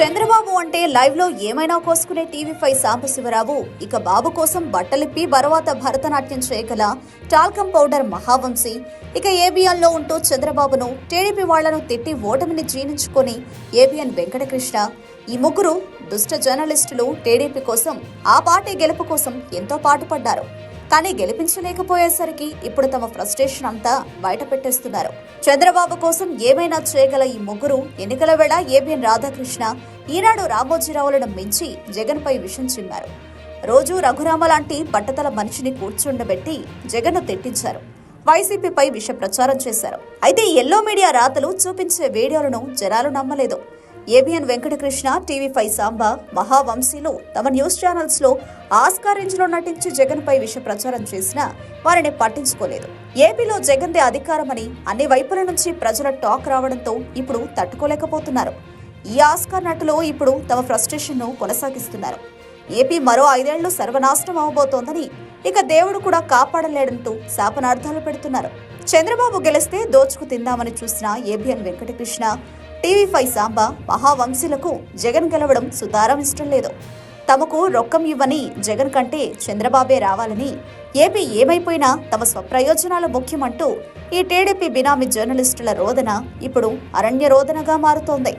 చంద్రబాబు అంటే లైవ్లో ఏమైనా కోసుకునే టీవీ ఫైవ్ సాంబశివరావు ఇక బాబు కోసం బట్టలిప్పి బరువాత భరతనాట్యం చేయగల టాల్కం పౌడర్ మహావంశీ. ఇక ఏబిఎన్లో ఉంటూ చంద్రబాబును టీడీపీ వాళ్ళను తిట్టి ఓటమిని జీర్ణించుకొని ఏబిఎన్ వెంకటకృష్ణ. ఈ ముగ్గురు దుష్ట జర్నలిస్టులు టీడీపీ కోసం ఆ పార్టీ గెలుపు కోసం ఎంతో పాటుపడ్డారు. కానీ గెలిపించలేకపోయేసరికి ఇప్పుడు తమ ఫ్రస్ట్రేషన్ అంతా బయట పెట్టేస్తున్నారు చంద్రబాబు కోసం ఏమైనా చేయగల ఈ ముగ్గురు ఎన్నికల వేళ ఏబిఎన్ రాధాకృష్ణ ఈనాడు రామోజీరావులను మించి జగన్పై విషం చిమ్మారు. రోజు రఘురామ లాంటి పట్టతల మనిషిని కూర్చుండబెట్టి జగన్ను తిట్టించారు. వైసీపీపై విష ప్రచారం చేశారు. అయితే ఎల్లో మీడియా రాతలు చూపించే వీడియోలను జనాలు నమ్మలేదు. ABN Venkatakrishna TV five Samba మహావంశీలు తమ న్యూస్ ఛానల్స్లో ఆస్కార్ రేంజ్లో నటించి జగన్ పై విష ప్రచారం చేసినా వారిని పట్టించుకోలేదు. ఏపీలో జగన్దే అధికారమని అన్ని వైపుల నుంచి ప్రజల టాక్ రావడంతో ఇప్పుడు తట్టుకోలేకపోతున్నారు. ఈ ఆస్కార్ నటులు ఇప్పుడు తమ ఫ్రస్ట్రేషన్ను కొనసాగిస్తున్నారు. ఏపీ మరో ఐదేళ్ళు సర్వనాశనం అవబోతోందని ఇక దేవుడు కూడా కాపాడలేడంటూ శాపనార్థాలు పెడుతున్నారు. చంద్రబాబు గెలిస్తే దోచుకు తిందామని చూసిన ABN Venkatakrishna TV five Samba మహావంశీలకు Jagan గెలవడం సుతారం ఇష్టం లేదు. తమకు రొక్కం ఇవ్వని జగన్ కంటే చంద్రబాబే రావాలని ఏపీ ఏమైపోయినా తమ స్వప్రయోజనాలు ముఖ్యమంటూ ఈ టీడీపీ బినామీ జర్నలిస్టుల రోదన ఇప్పుడు అరణ్య రోదనగా మారుతోంది.